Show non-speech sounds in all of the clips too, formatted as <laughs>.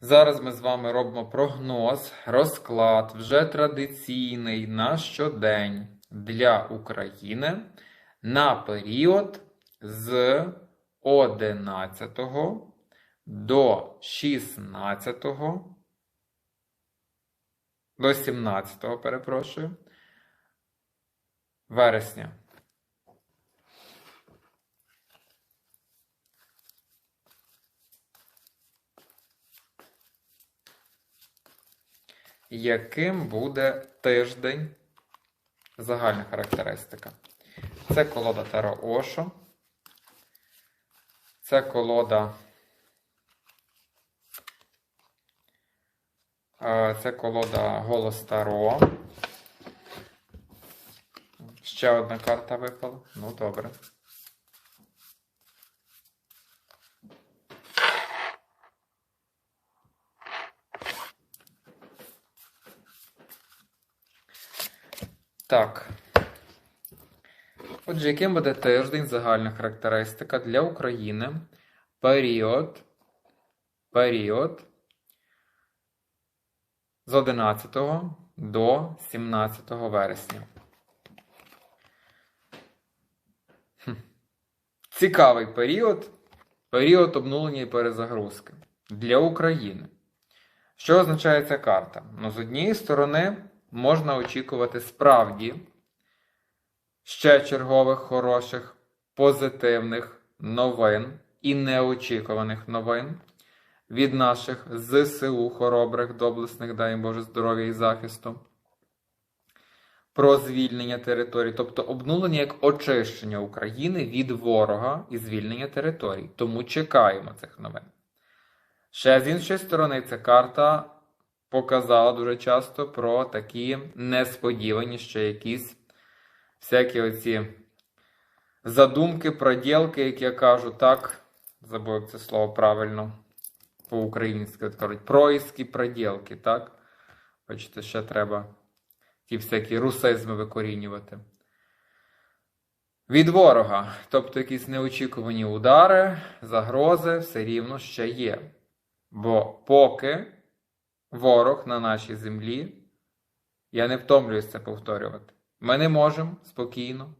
Зараз ми з вами робимо прогноз, розклад, вже традиційний на щодень для України на період з 11 до 16 до 17, перепрошую, вересня. Яким буде тиждень? Загальна характеристика. Це колода Таро Ошо. Це колода. е, Це колода Голос Таро. Ще одна карта випала. Ну, добре. Так. Отже, яким буде тиждень загальна характеристика для України? Період. Період з 11 до 17 вересня. Хм. Цікавий період. Період обнулення і перезагрузки для України. Що означає ця карта? Ну, з однієї сторони, можна очікувати справді ще чергових хороших, позитивних новин і неочікуваних новин від наших ЗСУ хоробрих, доблесних, дай Боже здоров'я і захисту. Про звільнення територій, тобто обнулення як очищення України від ворога і звільнення територій. Тому чекаємо цих новин. Ще з іншої сторони, ця карта показала дуже часто про такі несподівані ще якісь всякі оці задумки, проділки, як я кажу, так, забув це слово правильно по-українськи кажуть, проїски, проділки, так? Бачите, ще треба ті всякі русизми викорінювати. Від ворога, тобто якісь неочікувані удари, загрози все рівно ще є. Бо поки ворог на нашій землі, я не втомлююсь це повторювати, ми не можемо спокійно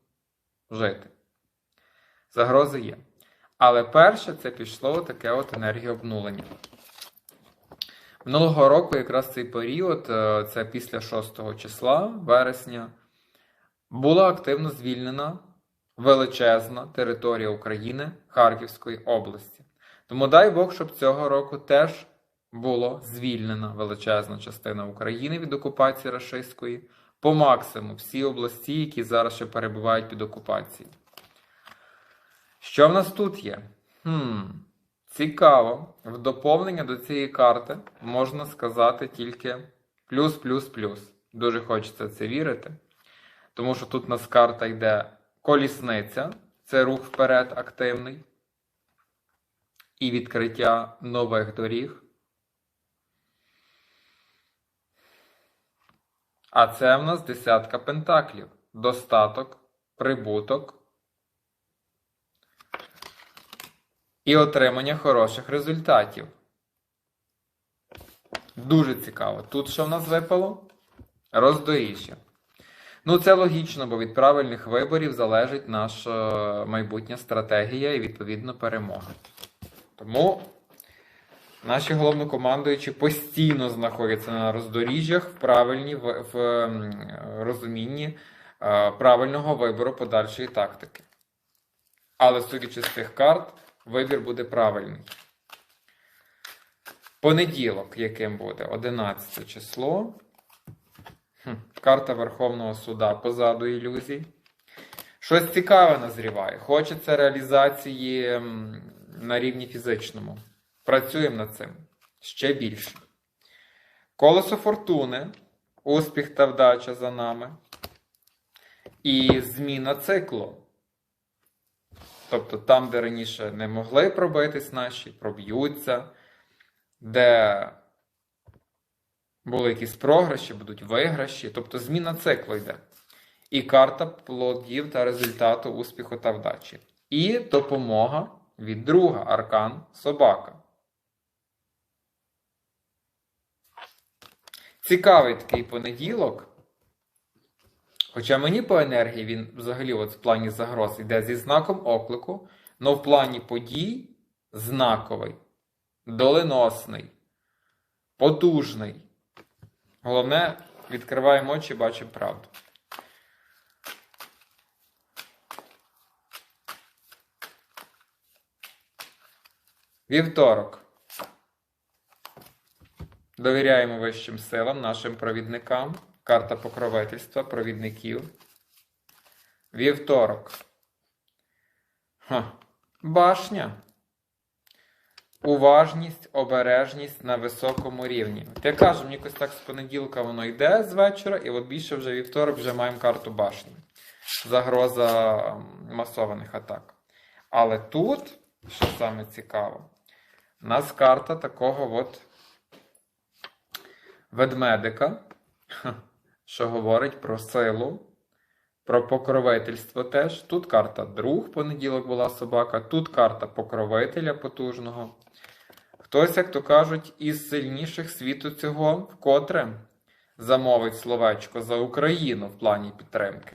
жити. Загрози є. Але перше це пішло таке от енергія обнулення. Минулого року, якраз цей період, е, це після 6 числа вересня, була активно звільнена величезна територія України Харківської області. Тому дай Бог, щоб цього року теж було звільнена величезна частина України від окупації рашистської, по максимуму всі області, які зараз ще перебувають під окупацією. Що в нас тут є? Хм, Цікаво. В доповнення до цієї карти можна сказати тільки плюс-плюс-плюс. Дуже хочеться це вірити. Тому що тут у нас карта йде колісниця, це рух вперед активний. І відкриття нових доріг. А це в нас десятка пентаклів. Достаток, прибуток. і отримання хороших результатів. Дуже цікаво. Тут що в нас випало? Роздоріжжя. Ну, це логічно, бо від правильних виборів залежить наша майбутня стратегія і, відповідно, перемога. Тому наші головнокомандуючі постійно знаходяться на роздоріжжях в правильній в, в розумінні е, правильного вибору подальшої тактики. Але судячи з цих карт, вибір буде правильний. Понеділок, яким буде 11 число. Хм, Карта Верховного суда позаду ілюзій. Щось цікаве назріває. Хочеться реалізації на рівні фізичному. Працюємо над цим ще більше. Колесо фортуни, успіх та вдача за нами. І зміна циклу. Тобто там, де раніше не могли пробитись наші, проб'ються, де були якісь програші, будуть виграші. Тобто зміна циклу йде. І карта плодів та результату успіху та вдачі. І допомога від друга аркан собака. Цікавий такий понеділок. Хоча мені по енергії він взагалі от в плані загроз йде зі знаком оклику, але в плані подій знаковий, доленосний, потужний. Головне, відкриваємо очі бачимо правду. Вівторок. Довіряємо вищим силам, нашим провідникам. Карта покровительства, провідників. Вівторок. Ха. Башня. Уважність, обережність на високому рівні. От я кажу, мені якось так з понеділка воно йде з вечора, і от більше вже вівторок вже маємо карту башні. Загроза масованих атак. Але тут, що саме цікаво, у нас карта такого от ведмедика, що говорить про силу, про покровительство теж. Тут карта друг, понеділок була собака, тут карта покровителя потужного. Хтось, як то кажуть, із сильніших світу цього вкотре замовить словечко за Україну в плані підтримки.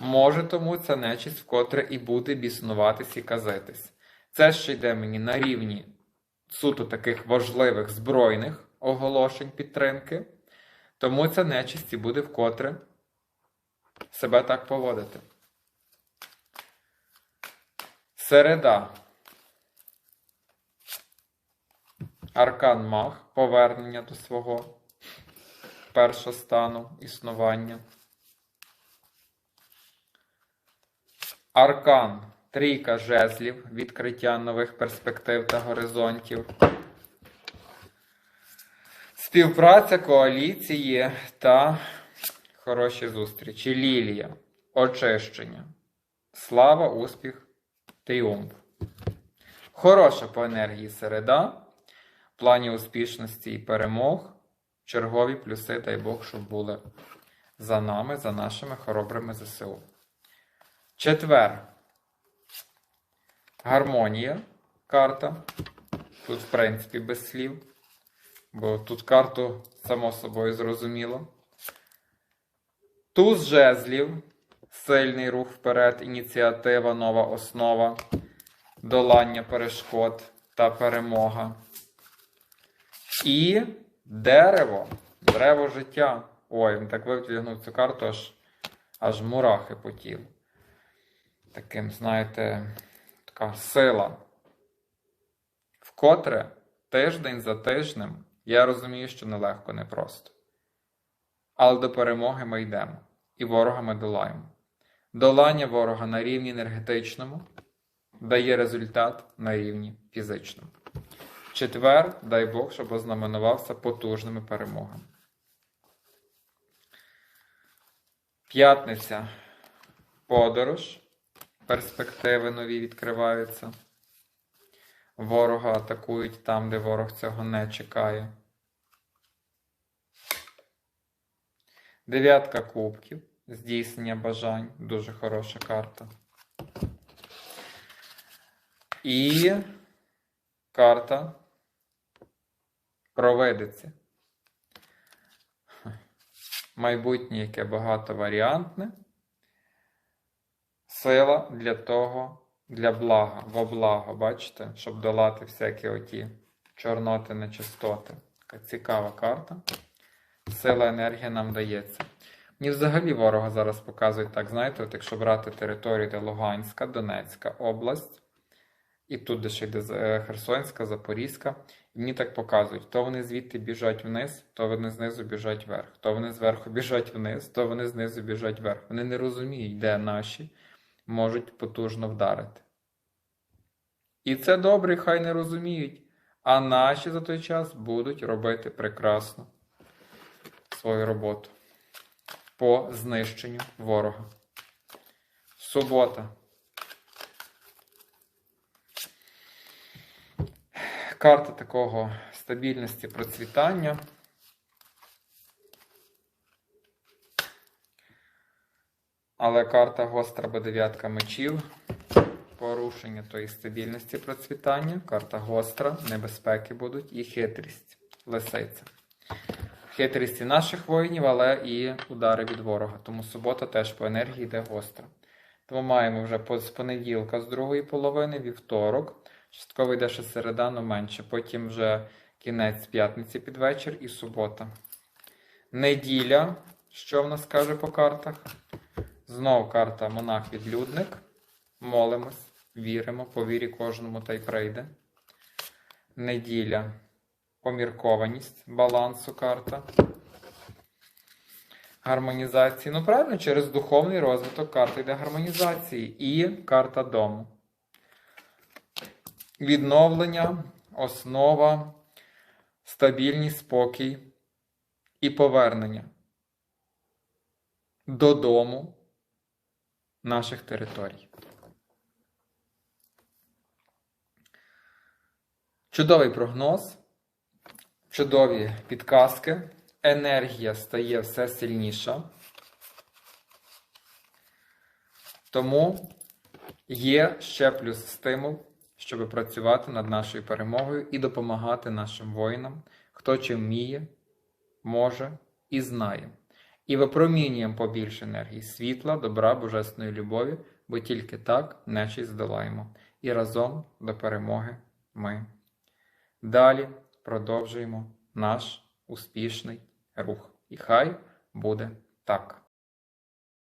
Може, тому ця нечість вкотре і буде біснуватись і казитись. Це ще йде мені на рівні суто таких важливих збройних оголошень підтримки. Тому ця нечисть і буде вкотре себе так поводити. Середа. Аркан Мах. Повернення до свого першого стану існування. Аркан. Трійка жезлів. Відкриття нових перспектив та горизонтів. Співпраця, коаліції та хороші зустрічі. Лілія. Очищення. Слава, успіх, тріумф. Хороша по енергії середа. В плані успішності і перемог. Чергові плюси, дай Бог, щоб були за нами, за нашими хоробрими ЗСУ. Четвер. Гармонія. Карта. Тут, в принципі, без слів. Бо тут карту, само собою, зрозуміло. Туз жезлів. Сильний рух вперед, ініціатива, нова основа, долання перешкод та перемога. І дерево. Дерево життя. Ой, він так витягнув цю карту, аж, аж мурахи по тілу. Таким, знаєте, така сила. Вкотре тиждень за тижнем. Я розумію, що нелегко, непросто. Але до перемоги ми йдемо. І ворога ми долаємо. Долання ворога на рівні енергетичному дає результат на рівні фізичному. Четвер, дай Бог, щоб ознаменувався потужними перемогами. П'ятниця. Подорож. Перспективи нові відкриваються. Ворога атакують там, де ворог цього не чекає. Дев'ятка кубків. Здійснення бажань. Дуже хороша карта. І карта провидиці. Майбутнє, яке багатоваріантне. Сила для того, для блага, во благо, бачите, щоб долати всякі оті чорноти, нечистоти. Така цікава карта. Сила енергія нам дається. Мені взагалі ворога зараз показують так, знаєте, от якщо брати територію, де Луганська, Донецька область, і тут де ще йде е, Херсонська, Запорізька, мені так показують, то вони звідти біжать вниз, то вони знизу біжать вверх, то вони зверху <laughs> біжать вниз, то вони знизу біжать вверх. Вони не розуміють, де наші можуть потужно вдарити. І це добре, хай не розуміють. А наші за той час будуть робити прекрасно свою роботу по знищенню ворога. Субота. Карта такого стабільності процвітання. Але карта гостра бо дев'ятка мечів. Порушення тої стабільності процвітання. Карта гостра, небезпеки будуть і хитрість. Лисиця. хитрість і наших воїнів, але і удари від ворога. Тому субота теж по енергії йде гостро. Тому маємо вже з понеділка, з другої половини, вівторок. Частково йде ще середа, но менше. Потім вже кінець п'ятниці під вечір і субота. Неділя. Що в нас каже по картах? Знов карта монах-відлюдник. Молимось, віримо, по вірі кожному та й прийде. Неділя. Поміркованість, балансу карта. Гармонізації. Ну, правильно, через духовний розвиток карта йде гармонізації і карта дому. Відновлення, основа, стабільність, спокій і повернення додому наших територій. Чудовий прогноз, чудові підказки. Енергія стає все сильніша. Тому є ще плюс стимул, щоб працювати над нашою перемогою і допомагати нашим воїнам, хто чим вміє, може і знає. І випромінюємо побільше енергії, світла, добра, божественної любові, бо тільки так нечість здолаємо. І разом до перемоги ми. Далі продовжуємо наш успішний рух. І хай буде так.